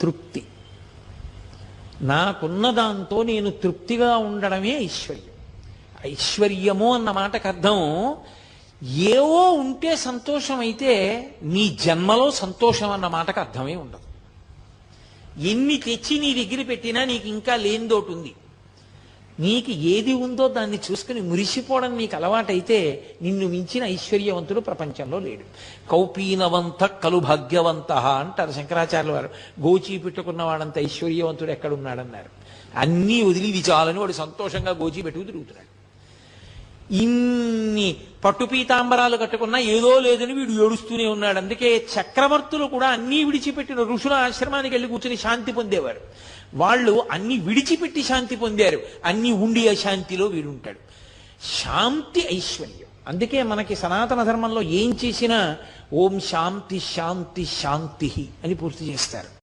తృప్తి. నాకున్న దాంతో నేను తృప్తిగా ఉండడమే ఐశ్వర్యం. ఐశ్వర్యము అన్న మాటకు అర్థం ఏవో ఉంటే సంతోషం అయితే నీ జన్మలో సంతోషం అన్న మాటకు అర్థమే ఉండదు. ఎన్ని తెచ్చి నీ దగ్గర పెట్టినా నీకు ఇంకా లేనిదోటి ఉంది. నీకు ఏది ఉందో దాన్ని చూసుకుని మురిసిపోవడం నీకు అలవాటైతే నిన్ను మించిన ఐశ్వర్యవంతుడు ప్రపంచంలో లేడు. కౌపీనవంత కలు భాగ్యవంత అంటారు శంకరాచార్యుల వారు. గోచి పెట్టుకున్న వాడంత ఐశ్వర్యవంతుడు ఎక్కడున్నాడన్నారు. అన్నీ వదిలి ఇది చాలని వాడు సంతోషంగా గోచి పెట్టుకు తిరుగుతున్నాడు. ఇన్ని పట్టు పీతాంబరాలు కట్టుకున్నా ఏదో లేదని వీడు ఏడుస్తూనే ఉన్నాడు. అందుకే చక్రవర్తులు కూడా అన్నీ విడిచిపెట్టిన ఋషుల ఆశ్రమానికి వెళ్ళి కూర్చుని శాంతి పొందేవారు. వాళ్ళు అన్ని విడిచిపెట్టి శాంతి పొందారు. అన్ని ఉండి అశాంతిలో వీడుంటాడు. శాంతి ఐశ్వర్యం. అందుకే మనకి సనాతన ధర్మంలో ఏం చేసినా ఓం శాంతి శాంతి శాంతి అని పూర్తి చేస్తారు.